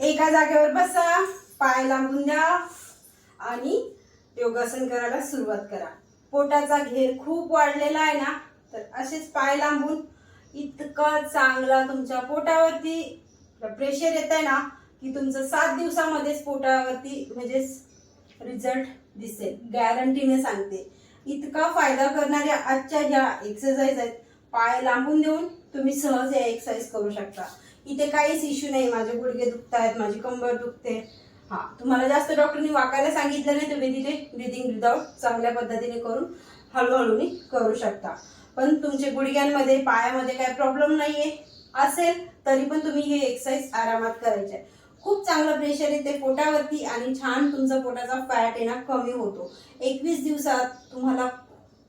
एका जागेवर बसा पाय लांबून द्या आणि योगासन करायला सुरुवात करा. पोटाचा घेर खूप वाढलेला आहे ना तर असेच पाय लांबून इतका चांगला तुमच्या पोटावरती प्रेशर येत आहे ना की तुमचं सात दिवसामध्येच पोटावरती म्हणजेच रिझल्ट दिसेल. गॅरंटीने सांगते. इतका फायदा करणाऱ्या आजच्या ज्या एक्सरसाइज आहेत. पाय लांबून देऊन तुम्ही सहज या एक्सरसाइज करू शकता. इथे काहीच इश्यू नाही. माझे गुडघे दुखत आहेत माझी कंबर दुखते. हा तुम्हाला जास्त डॉक्टरनी वाकायला सांगितलं नाही तुम्ही तिथे ब्रिदिंग विदाऊट चांगल्या पद्धतीने करून हळूहळूने करू शकता. पण तुमचे गुडघ्यांमध्ये पायामध्ये काही प्रॉब्लेम नाहीये. असेल तरी पण तुम्ही हे एक्सरसाइज आरामात करायचे. खूप चांगलं प्रेशर येते पोटावरती आणि छान तुमचा पोटाचा फॅट आहे ना कमी होतो. एकवीस दिवसात तुम्हाला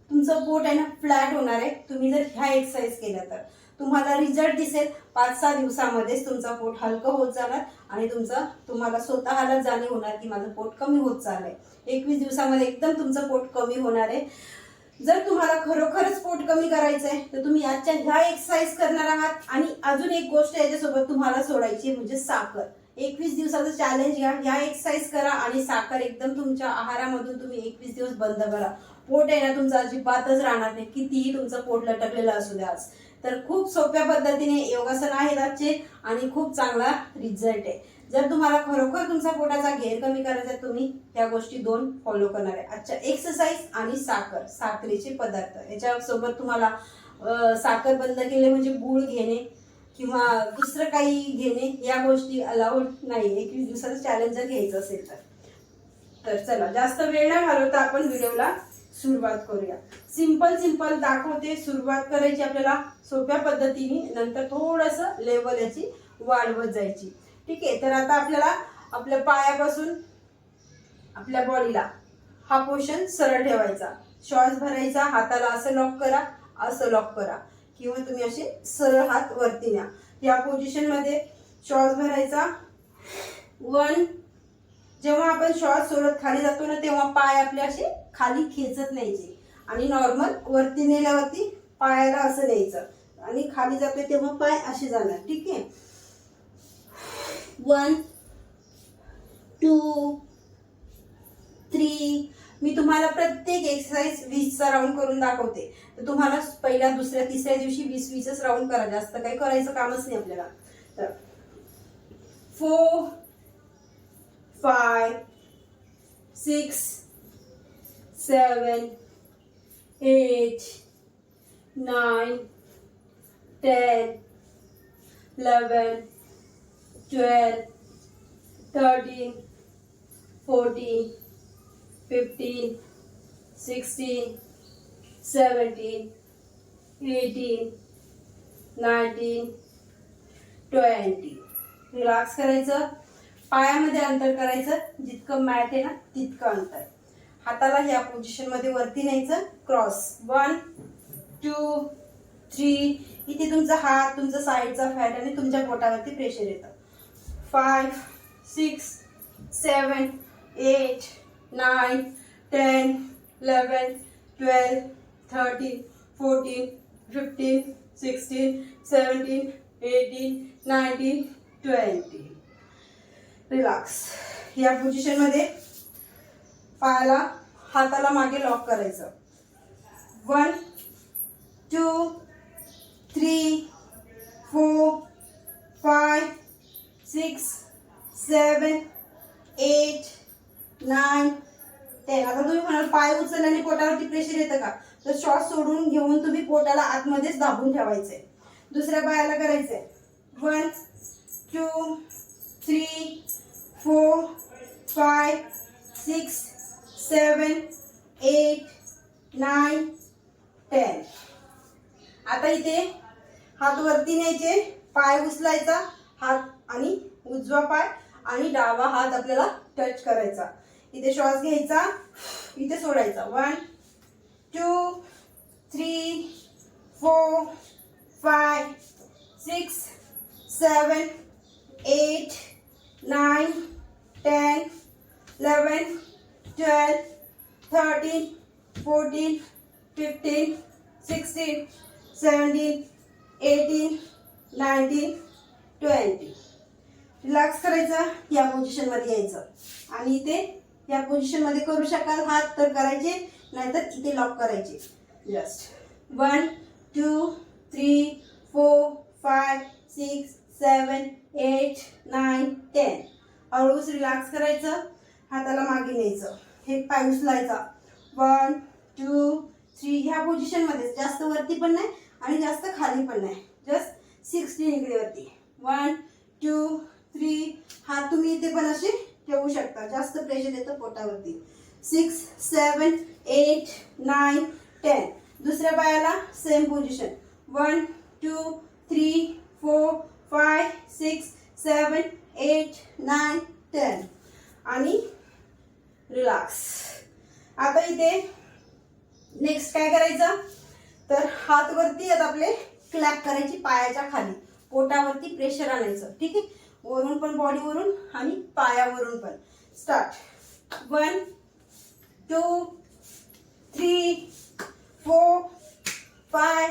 तुमचं पोट आहे ना फ्लॅट होणार आहे. तुम्ही जर ह्या एक्सरसाइज केल्या तर. तुम्हाला रिझल्ट दिसेल. पाच सहा दिवसामध्येच तुमचं पोट हलकं होत जाणार आणि तुमचं तुम्हाला स्वतःला जाणीव होणार की माझं पोट कमी होत चाललंय. एकवीस दिवसामध्ये एकदम तुमचं पोट कमी होणार आहे. जर तुम्हाला खरोखरच पोट कमी करायचं आहे तर तुम्ही आजच्या ह्या एक्सरसाइज करणार आहात. आणि अजून एक गोष्ट याच्यासोबत तुम्हाला सोडायची म्हणजे साखर. एकवीस दिवसाचं चॅलेंज घ्या. ह्या एक्सरसाइज करा आणि साखर एकदम तुमच्या आहारामधून तुम्ही एकवीस दिवस बंद करा. पोट आहे ना तुमचं अजिबातच राहणार नाही. कितीही तुमचं पोट लटकलेलं असू द्या आज. तर खूप सोप्या पद्धतीने योगासन आहेत आजचे आणि खूप चांगला रिझल्ट आहे. जर तुम्हाला खरोखर तुमचा पोटाचा घेर कमी करायचा आहे, तुम्ही त्या गोष्टी दोन फॉलो करणार आहे. आजच्या एक्सरसाइज आणि साखर साखरेचे पदार्थ. याच्यासोबत तुम्हाला साखर बंद केले म्हणजे गूळ घेणे किंवा दुसरं काही घेणे या गोष्टी अलाउड नाही एकवीस दिवसाचं चॅलेंज जर घ्यायचं असेल तर. तर चला जास्त वेळ नाही घालवता आपण व्हिडिओला सुरुवात करूया. सिंपल सिंपल दाखवते सुरुवात करायची आपल्याला सोप्या पद्धतीने नंतर थोडस लेवल याची वाढवत जायची. ठीक आहे? तर आता आपल्याला आपल्या पायापासून आपल्या बॉडीला हा पोर्शन सरळ ठेवायचा. श्वास भरायचा हाताला असं लॉक करा असं लॉक करा. किंवा तुम्ही असे सरळ हात वरती न्या. या पोझिशनमध्ये श्वास भरायचा. वन जेव्हा आपण श्वास सोडत खाली जातो ना तेव्हा पाय आपले असे खाली खेचत न्यायचे. आणि नॉर्मल वरती नेल्यावरती पायाला असं न्यायचं. आणि खाली जातोय तेव्हा पाय असे जाणार. ठीक आहे? वन टू थ्री मी तुम्हाला प्रत्येक एक्सरसाइज वीसचा राऊंड करून दाखवते. तर तुम्हाला पहिल्या दुसऱ्या तिसऱ्या दिवशी वीस वीसच राऊंड करा. जास्त काही करायचं कामच नाही आपल्याला. तर four five six seven, eight, nine, ten, eleven, twelve, thirteen, fourteen, fifteen, sixteen, seventeen, eighteen, nineteen, twenty relax करायचं पायामध्ये अंतर करायचं जितकं मॅट आहे ना तितकं अंतर हाताला ह्या पोझिशनमध्ये वरती न्यायचं. क्रॉस वन टू थ्री इथे तुमचा हात तुमचा साईडचा फॅट आणि तुमच्या पोटावरती प्रेशर येतं. Five six seven eight nine ten eleven twelve thirteen fourteen fifteen sixteen seventeen eighteen nineteen twenty relax या पोझिशनमध्ये पायाला हाताला मागे लॉक करायचं. One two three four five six seven eight nine ten आता तुम्ही म्हणाल पाय उचलल्याने पोटावरती प्रेशर येतं का? तर श्वास सोडून घेऊन तुम्ही पोटाला आतमध्येच दाबून ठेवायचंय दुसऱ्या पायाला करायचंय. One two three four five six seven eight nine ten आता इथे हात वरती न्यायचे पाय उचलायचा हात आणि उजवा पाय आणि डावा हात आपल्याला टच करायचा. इथे श्वास घ्यायचा इथे सोडायचा. One two three four five six seven eight nine, ten, eleven, twelve, thirteen, fourteen, fifteen, sixteen, seventeen, eighteen, nineteen, twenty. Relax करायचं या पोझिशनमध्ये यायचं. आणि इथे या पोझिशनमध्ये करू शकाल हात तर करायचे नाहीतर इथे लॉक करायचे. Just one two three four five six seven eight nine ten हळूच रिलॅक्स करायचं हाताला मागे न्यायचं. हे पाय उचलायचा. वन टू थ्री ह्या पोझिशनमध्ये जास्त वरती पण नाही आणि जास्त खाली पण नाही. जस्ट सिक्स्टी डिग्रीवरती. वन टू थ्री हात तुम्ही इथे पण असे ठेवू शकता. जास्त प्रेशर येतं पोटावरती. Six seven eight nine ten दुसऱ्या पायाला same position one two three four five six seven eight nine ten आणि रिलॅक्स आता इथे नेक्स्ट काय करायचं? तर हात वरती आता आपले क्लॅप करायची पायाच्या खाली. पोटावरती प्रेशर आणायचं. ठीक आहे? वरून पण बॉडीवरून आणि पायावरून पण. Start one two three four five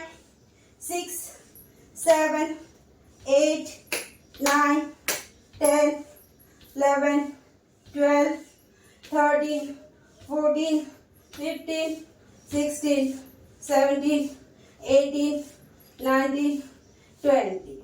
six seven eight nine ten eleven twelve thirteen fourteen fifteen sixteen seventeen eighteen nineteen twenty.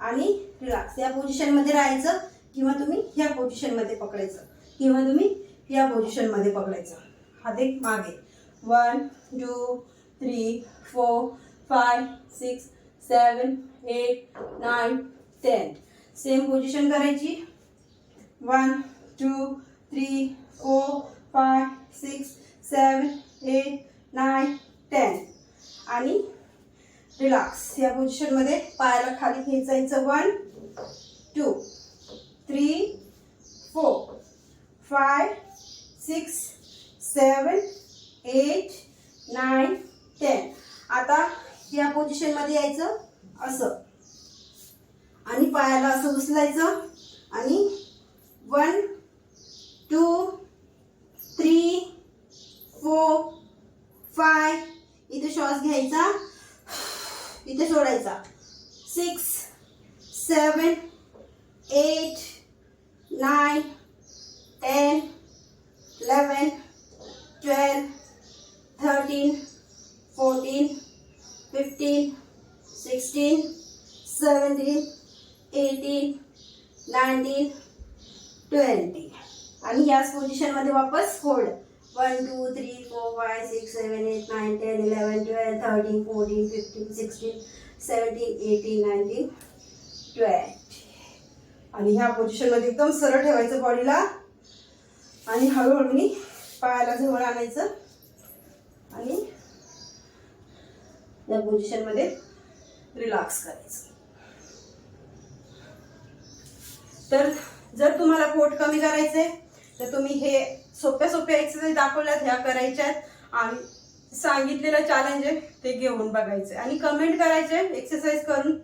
आणि रिलॅक्स या पोझिशनमध्ये राहायचं किंवा तुम्ही ह्या पोझिशनमध्ये पकडायचं किंवा तुम्ही या पोझिशनमध्ये पकडायचं. हा एक मागे. One two three four five six seven eight nine ten same position करायची. One two three four five six seven eight nine ten आणि पोझिशनमध्ये पायाला खाली खेचायचं. One two three four five six seven eight nine ten आता या पोझिशनमध्ये यायचं असं. आणि पायाला असं उचलायचं. आणि one two three four five इथे श्वास घ्यायचा. इथे सोडायचा. Six seven eight nine ten eleven twelve thirteen fourteen fifteen sixteen seventeen eighteen nineteen twenty आणि याच पोझिशनमध्ये वापस hold one two three four five six seven eight nine ten eleven twelve thirteen fourteen fifteen sixteen seventeen eighteen nineteen twelve आणि ह्या पोझिशनमध्ये एकदम सरळ ठेवायचं बॉडीला आणि हळूहळू मी पायाला जवळ आणायचं. आणि या पोझिशनमध्ये रिलॅक्स करायचं. तर जर तुम्हाला पोट कमी करायचंय तर तुम्ही हे सोप्या सोप्या एक्सरसाइज दाखवल्यात ह्या करायच्या आहेत. आणि सांगितलेलं चॅलेंज आहे ते घेऊन बघायचं आणि कमेंट करायचे एक्सरसाइज करून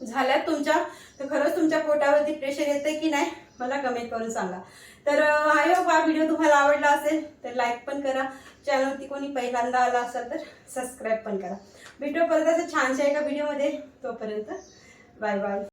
झाल्यात तुमच्या. तर खरंच तुमच्या पोटावरती प्रेशर येते की नाही मला कमेंट करून सांगा. तर आय होप हा व्हिडिओ तुम्हाला आवडला असेल तर लाईक पण करा. चॅनलवरती कोणी पहिल्यांदा आला असेल तर सबस्क्राईब पण करा. भेटू परत असं छानशा एका व्हिडिओमध्ये तोपर्यंत बाय बाय